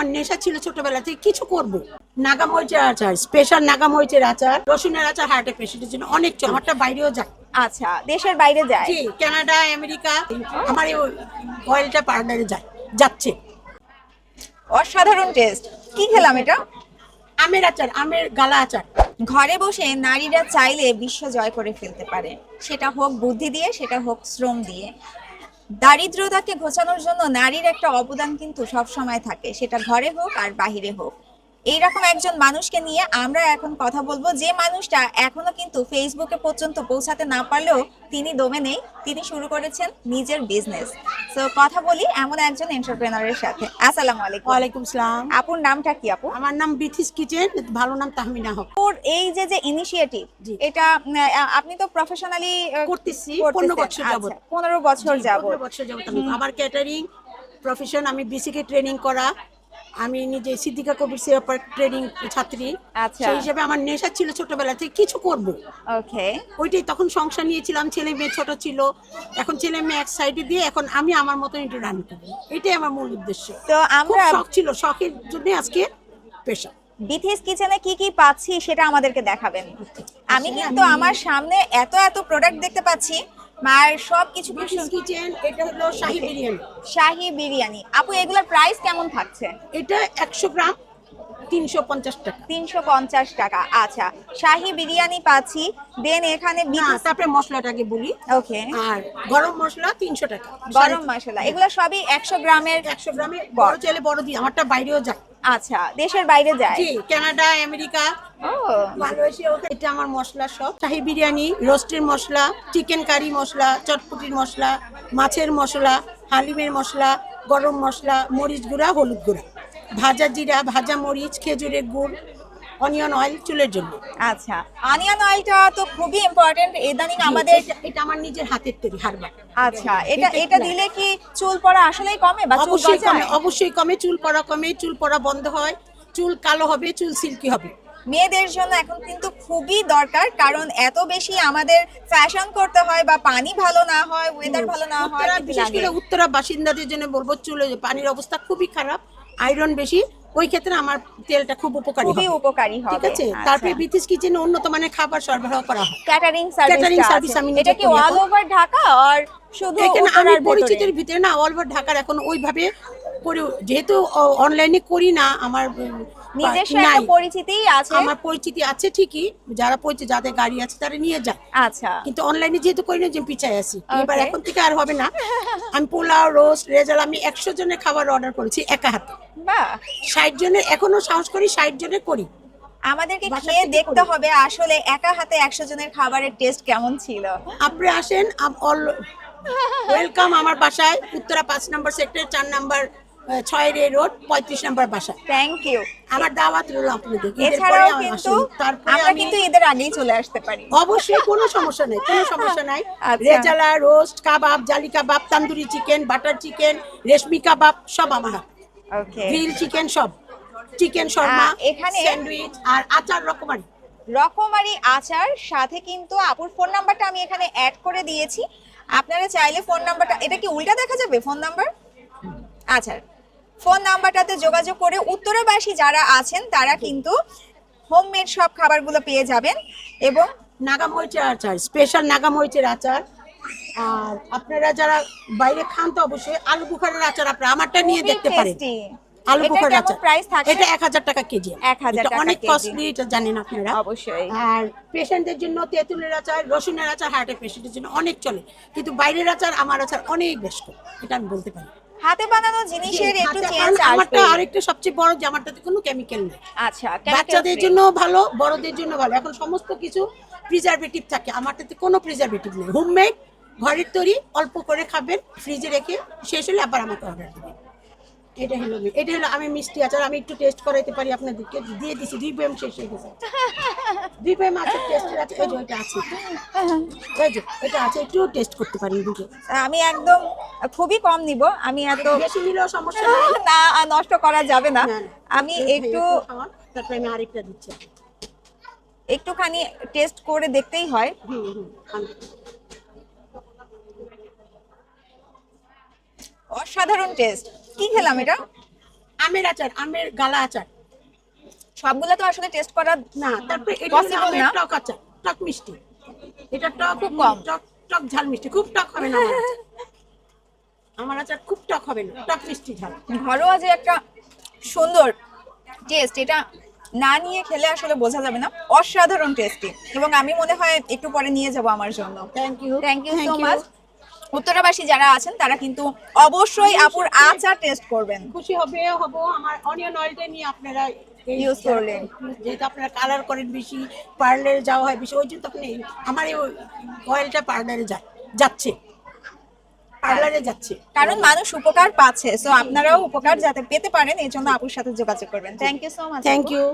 আমার নেশা ছিল ছোটবেলা থেকে কিছু করব। নাগা মরিচের আচার স্পেশাল নাগা মরিচের আচার রসুনের আচার হার্টের পেশেন্টের জন্য অনেক চলে আমারটা বাইরেও যায়। আচ্ছা দেশের বাইরে যায়। জি কানাডা আমেরিকা আমার এই অয়েলটা পার্লারে যায় যাচ্ছে। অসাধারণ টেস্ট কি খেলাম এটা? আমের আচার আমের গালা আচার। ঘরে বসে নারীরা চাইলে বিশ্ব জয় করে ফেলতে পারে। সেটা হোক বুদ্ধি দিয়ে সেটা হোক শ্রম দিয়ে। দারিদ্রতাকে ঘোচানোর জন্য নারীর একটা অবদান কিন্তু সবসময় থাকে। সেটা ঘরে হোক আর বাহিরে হোক। এইরকম একজন মানুষকে নিয়ে আমরা এখন কথা বলব। যে মানুষটা এখনও কিন্তু ফেসবুকে পর্যন্ত পৌঁছাতে না পারলেও তিনি দমে নেই তিনি শুরু করেছেন নিজের বিজনেস তো কথা বলি এমন একজন এন্টারপ্রেনারের সাথে। আসসালামু আলাইকুম। ওয়ালাইকুম সালাম। আপুর নামটা কি আপু? আমার নাম বিথিস কিচেন ভালো নাম তাহমিনা হক। ওর এই যে যে ইনিশিয়েটিভ। এটা আপনি তো প্রফেশনালি করতেছি পনেরো বছর যাবত পনেরো বছর যাব পনেরো বছর যাবত আমি। আমার ক্যাটারিং প্রফেশন আমি বিসিকে ট্রেনিং করা। আমি নিজে সিদ্দিকা কবির সেবা ট্রেনিং ছাত্রী। আচ্ছা। সেই হিসেবে আমার নেশা ছিল ছোটবেলা থেকে কিছু করব। ওকে। ওইটাই তখন সংসার নিয়েছিলাম ছেলে মেয়ে ছোট ছিল। এখন ছেলে মেয়ে এক সাইডে দিয়ে এখন আমি আমার মতন একটু রান করি। এটাই আমার মূল উদ্দেশ্য। তো আমরা শখ ছিল শখের জন্য আজকে পেশা। বিথিস কিচেনে কি কি পাচ্ছি সেটা আমাদেরকে দেখাবেন। আমি কিন্তু আমার সামনে এত এত প্রোডাক্ট দেখতে পাচ্ছি। আর সব কিছু কিচেন এটা হলো শাহি বিরিয়ানি। শাহি বিরিয়ানি। আপু এগুলোর প্রাইস কেমন থাকছে? এটা একশো গ্রাম তিনশো পঞ্চাশ টাকা। তিনশো পঞ্চাশ টাকা। আচ্ছা শাহি বিরিয়ানি পাচ্ছি। দেন এখানে তারপরে মশলাটাকে বলি। ওকে আর গরম মশলা তিনশো টাকা। গরম মশলা। এগুলো সবই একশো গ্রামের একশো গ্রামে বড়। চাইলে বড় দিই আমারটা বাইরেও যায়। আচ্ছা দেশের বাইরে যায়। জি কানাডা আমেরিকা ও। মালয়েশিয়া এটা আমার মশলা সব। শাহি বিরিয়ানি রোস্টের মশলা চিকেন কারি মশলা চটপটির মশলা মাছের মশলা হালিমের মশলা গরম মশলা মরিচ গুঁড়া হলুদ গুঁড়া। ভাজা জিরা ভাজা মরিচ খেজুরের গুড় অনিয়ন অয়েল চুলের জন্য। আচ্ছা অনিয়ন অয়েলটা তো খুবই ইম্পর্টেন্ট ইদানিং আমাদের এটা- আমার নিজের হাতের তৈরি হারবার আচ্ছা এটা এটা দিলে কি চুল পড়া আসলেই কমে বা চুল অবশ্যই কমে অবশ্যই কমে চুল পড়া কমে চুল পড়া বন্ধ হয় চুল কালো হবে চুল সিল্কি হবে। মেয়েদের জন্য এখন কিন্তু খুবই দরকার কারণ এত বেশি আমাদের ফ্যাশন করতে হয় বা পানি ভালো না হয় ওয়েদার ভালো না হয় বিশেষ করে উত্তরা বাসিন্দাদের জন্য বলব চুলে পানির অবস্থা খুবই খারাপ আয়রন বেশি ওই ক্ষেত্রে আমার তেলটা খুব উপকারী খুবই উপকারী হবে। ঠিক আছে তারপরে ব্রিটিশ কিচেনে উন্নত মানের খাবার সরবরাহ করা হয়। ক্যাটারিং সার্ভিস ক্যাটারিং সার্ভিস আমি এটা কি অল ওভার ঢাকা আর শুধু এখানে আমার পরিচিতির ভিতরে না অল ওভার ঢাকার এখন ওইভাবে করে যেহেতু অনলাইনে করি না আমার উম, নিজস্ব একটা পরিচিতিই আছে। আমার পরিচিতি আছে ঠিকই যারা পরিচিত যাদের গাড়ি আছে তারা নিয়ে যায়। আচ্ছা। কিন্তু অনলাইনে যেহেতু করি না যে পিছায় আছি। এবার এখন থেকে আর হবে না। আমি পোলাও রোস্ট রেজাল আমি একশো জনের খাবার অর্ডার করেছি একা হাতে। ষাট জনের এখনও সাহস করি ষাট জনের করি। আমাদেরকে খেয়ে দেখতে হবে আসলে একা হাতে একশো জনের খাবারের টেস্ট কেমন ছিল। আপনি আসেন অল ওয়েলকাম আমার বাসায় উত্তরা পাঁচ নম্বর সেক্টর চার নম্বর ছয় রে রোড পঁয়ত্রিশ নম্বর বাসা। থ্যাংক ইউ আমার দাওয়াত রইল আপনাদের। এছাড়াও কিন্তু আমরা কিন্তু ঈদের আগেই চলে আসতে পারি। অবশ্যই কোনো সমস্যা নেই কোনো সমস্যা নাই। আচ্ছা। Rezala roast kebab jali kebab tandoori chicken butter chicken reshmi kebab সব আমার ওকে গ্রিল চিকেন সব। চিকেন শর্মা এখানে- স্যান্ডউইচ আর আচার রকমারি। রকমারি আচার সাথে কিন্তু আপুর ফোন নাম্বারটা আমি এখানে অ্যাড করে দিয়েছি। আপনারা চাইলে ফোন নাম্বারটা এটা কি উল্টা দেখা যাবে ফোন নাম্বার আচ্ছা। ফোন নাম্বারটাতে যোগাযোগ করে উত্তরাবাসী যারা আছেন তারা কিন্তু হোমমেড সব খাবারগুলো পেয়ে যাবেন এবং নাগামরিচের আচার স্পেশাল নাগামরিচের আচার। আর আপনারা যারা বাইরে খান তো অবশ্যই আলু বুখারের আচার আপনারা আমারটা নিয়ে দেখতে পারেন। tasty। আলু বুখারের আচার। price থাকছে? এটা এক হাজার টাকা কেজি। 1000 এটা টাকা অনেক কস্টলি এটা জানেন আপনারা। অবশ্যই। আর পেশেন্টদের জন্য তেঁতুলের আচার রসুনের আচার হার্টের পেশেন্টের জন্য অনেক চলে। কিন্তু বাইরের আচার আমার আচার অনেক বেশ এটা আমি বলতে পারি। হাতে বানানো জিনিসের একটু চেঞ্জ আসবে। আরেকটা সবচেয়ে বড় জামাটাতে কোনো কেমিক্যাল নেই। আচ্ছা বাচ্চাদের। জন্য ভালো বড়দের জন্য ভালো। এখন সমস্ত কিছু প্রিজারভেটিভ থাকে। আমারটাতে কোনো প্রিজারভেটিভ নেই। হোমমেড ঘরের তৈরি অল্প করে খাবেন ফ্রিজে রেখে শেষ হলে আবার আমাকে অর্ডার দেবেন। এটা হলো এটা হলো আমি মিষ্টি আচার আমি একটু টেস্ট করাইতে পারি আপনাদেরকে। দিয়ে দিছি দুই বয়াম শেষ হয়ে গেছে। দুই বয়াম আছে টেস্ট আছে। এই যে এটা আছে। এই যে এটা আছে একটু টেস্ট করতে পারি দুটো আমি একদম খুবই কম নিব। আমি এত বেশি নিলেও সমস্যা না নষ্ট করা যাবে না। আমি একটু তারপরে আমি আরেকটা দিচ্ছি। একটুখানি টেস্ট করে দেখতেই হয়। অসাধারণ টেস্ট কি খেলাম এটা? আমের আচার আমের গালা আচার। সবগুলো তো আসলে টেস্ট করা না তারপরে এটা আমের না? টক আচার টক মিষ্টি। এটা টক খুব কম। টক টক ঝাল মিষ্টি খুব টক হবে না আমার আচার। আমার আচার খুব টক হবে না টক মিষ্টি ঝাল। ঘরোয়া যে একটা সুন্দর টেস্ট এটা না নিয়ে খেলে আসলে বোঝা যাবে না। অসাধারণ টেস্টি এবং আমি মনে হয় একটু পরে নিয়ে যাব আমার জন্য। Thank you thank you so much উত্তরাবাসী যারা আছেন তারা কিন্তু অবশ্যই আপুর আচার টেস্ট করবেন। খুশি হবে হব। আমার অনিয়ন অয়েলটা নিয়ে আপনারা Use করলেন। যেহেতু আপনারা কালার করেন বেশি পার্লারে যাওয়া হয় বেশি ওই জন্য আপনি আমার এই অয়েলটা পার্লারে যায় যাচ্ছে। পার্লারে যাচ্ছে। কারণ মানুষ উপকার পাচ্ছে সো আপনারাও উপকার যাতে পেতে পারেন এই জন্য আপুর সাথে যোগাযোগ করবেন। Thank you so much thank you